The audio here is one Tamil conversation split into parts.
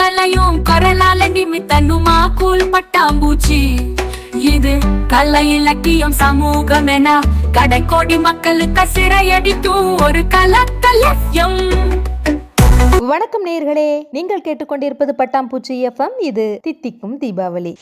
கலையும் குரலால நிமித்தனுமா கூல் பட்டாம்பூச்சி. இது கலை இலக்கியம் சமூகம் என கடைக்கோடி மக்களுக்கு சிறையடிக்கும் ஒரு கலக்கலயம் வணக்கம் நேர்களே நீங்கள் கேட்டுக்கொண்டிருப்பது பட்டாம்பூச்சி எஃப்எம். இது தித்திக்கும் தீபாவளி.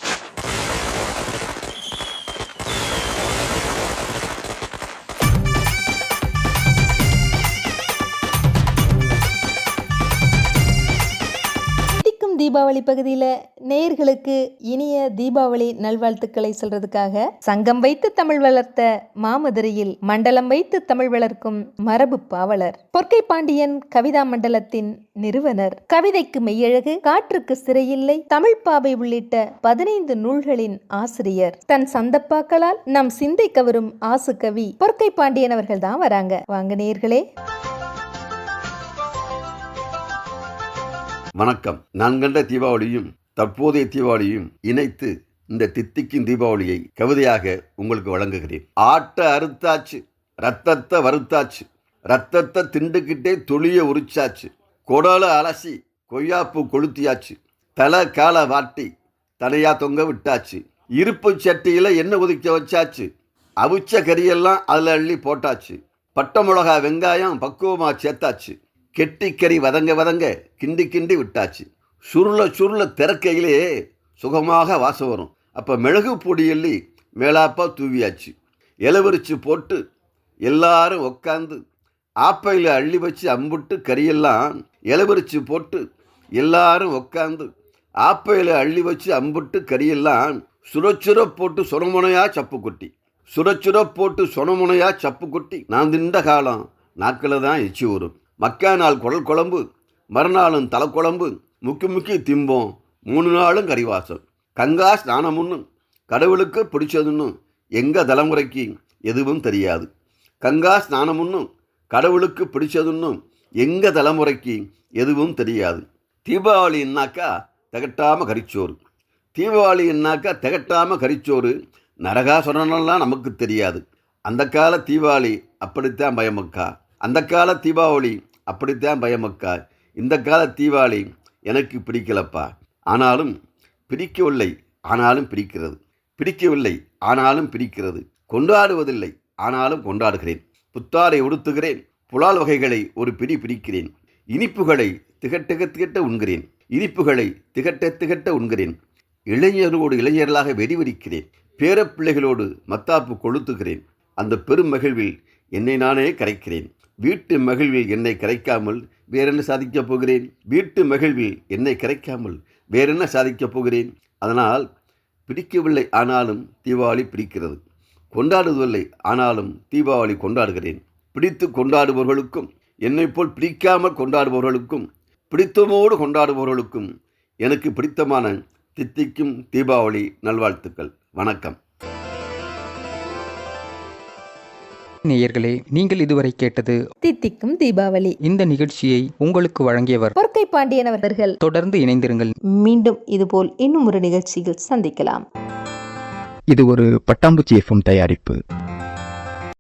தீபாவளி பகுதியில் நேயர்களுக்கு இனிய தீபாவளி நல்வாழ்த்துக்களை சொல்றதுக்காக சங்கம் வைத்து தமிழ் வளர்த்த மாமதுரையில் மண்டலம் வைத்து தமிழ் வளர்க்கும் மரபு பாவலர் பொற்கை பாண்டியன் கவிதா மண்டலத்தின் நிறுவனர். கவிதைக்கு மெய்யழகு காற்றுக்கு சிறையில்லை தமிழ் பாவை உள்ளிட்ட பதினைந்து நூல்களின் ஆசிரியர். தன் சந்தப்பாக்களால் நம் சிந்தை கவரும் ஆசு கவி பொற்கை பாண்டியன் அவர்கள் தான் வராங்க. வாங்க நேயர்களே. வணக்கம். நான் கண்ட தீபாவளியும் தற்போதைய தீபாவளியும் இணைத்து இந்த தித்திக்கும் தீபாவளியை கவிதையாக உங்களுக்கு வழங்குகிறேன். ஆட்டை அறுத்தாச்சு ரத்தத்தை வறுத்தாச்சு ரத்தத்தை திண்டுக்கிட்டே தொழிய உரிச்சாச்சு குடலை அலசி கொய்யாப்பூ கொளுத்தியாச்சு தலை காலை வாட்டி தலையா தொங்க விட்டாச்சு இருப்பு சட்டியில் எண்ணெய் ஒதுக்க வச்சாச்சு அவிச்ச கறியெல்லாம் அதில் அள்ளி போட்டாச்சு பட்டை மிளகா வெங்காயம் பக்குவமாக சேர்த்தாச்சு கெட்டிக்கறி வதங்க வதங்க கிண்டி கிண்டி விட்டாச்சு. சுருள சுருள திறக்கையிலே சுகமாக வாசம் வரும். அப்போ மிளகு பொடி எள்ளி மேலாப்பா தூவியாச்சு. இலவரிச்சு போட்டு எல்லாரும் உக்காந்து ஆப்பையில் அள்ளி வச்சு அம்புட்டு கறியெல்லாம் இலவரிச்சு போட்டு எல்லாரும் உக்காந்து ஆப்பையில் அள்ளி வச்சு அம்புட்டு கறியெல்லாம் சுரச்சுர போட்டு சுரமுனையாக சப்பு கொட்டி. சுரச்சுர போட்டு சொனமுனையா சப்பு கொட்டி. நான் திண்ட காலம் நாக்கில் தான் எச்சி வரும் மக்கா நாள் குடல் குழம்பு மறுநாளும் தலைக்குழம்பு முக்கி முக்கி திம்போம் மூணு நாளும் கறிவாசம் கங்கா ஸ்நானமுன்னு கடவுளுக்கு பிடிச்சதுன்னு எங்கள் தலைமுறைக்கு எதுவும் தெரியாது. கங்கா ஸ்நானமுன்னு கடவுளுக்கு பிடிச்சதுன்னு எங்கள் தலைமுறைக்கு எதுவும் தெரியாது. தீபாவளின்னாக்கா திகட்டாமல் கறிச்சோறு தீபாவளின்னாக்கா திகட்டாமல் கறிச்சோறு நரகாசுரனெல்லாம் நமக்கு தெரியாது. அந்த கால தீபாவளி அப்படித்தான் பயமக்கா. அந்த கால தீபாவளி அப்படித்தான் பயமக்கா இந்த கால தீபாவளி எனக்கு பிடிக்கலப்பா. ஆனாலும் பிடிக்கவில்லை ஆனாலும் பிடிக்கிறது. பிடிக்கவில்லை ஆனாலும் பிடிக்கிறது. கொண்டாடுவதில்லை ஆனாலும் கொண்டாடுகிறேன். புத்தாரை உடுத்துகிறேன் புலால் வகைகளை ஒரு பிடி பிடிக்கிறேன். இனிப்புகளை திகட்டக திகட்ட உண்கிறேன். இனிப்புகளை திகட்ட திகட்ட உண்கிறேன். இளைஞரோடு இளைஞர்களாக வெடிவெடிக்கிறேன் பேரப்பிள்ளைகளோடு மத்தாப்பு கொளுத்துகிறேன். அந்த பெரும் மகிழ்வில் என்னை நானே கரைக்கிறேன். வீட்டு மகிழ்வில் என்னை கரைக்காமல் வேறென்ன சாதிக்கப் போகிறேன்? வீட்டு மகிழ்வில் என்னை கரைக்காமல் வேறென்ன சாதிக்கப் போகிறேன்? அதனால் பிடிக்கவில்லை ஆனாலும் தீபாவளி பிடிக்கிறது. கொண்டாடுவதில்லை ஆனாலும் தீபாவளி கொண்டாடுகிறேன். பிடித்து கொண்டாடுபவர்களுக்கும் என்னைப்போல் பிடிக்காமல் கொண்டாடுபவர்களுக்கும் பிடித்தமோடு கொண்டாடுபவர்களுக்கும் எனக்கு பிடித்தமான தித்திக்கும் தீபாவளி நல்வாழ்த்துக்கள். வணக்கம். நேயர்களே நீங்கள் இதுவரை கேட்டது தித்திக்கும் தீபாவளி. இந்த நிகழ்ச்சியை உங்களுக்கு வழங்கியவர் பொற்கை பாண்டியன் அவர்கள் தொடர்ந்து இணைந்திருங்கள். மீண்டும் இதுபோல் இன்னும் ஒரு நிகழ்ச்சியில் சந்திக்கலாம். இது ஒரு பட்டாம்பூச்சி எஃப்எம் தயாரிப்பு.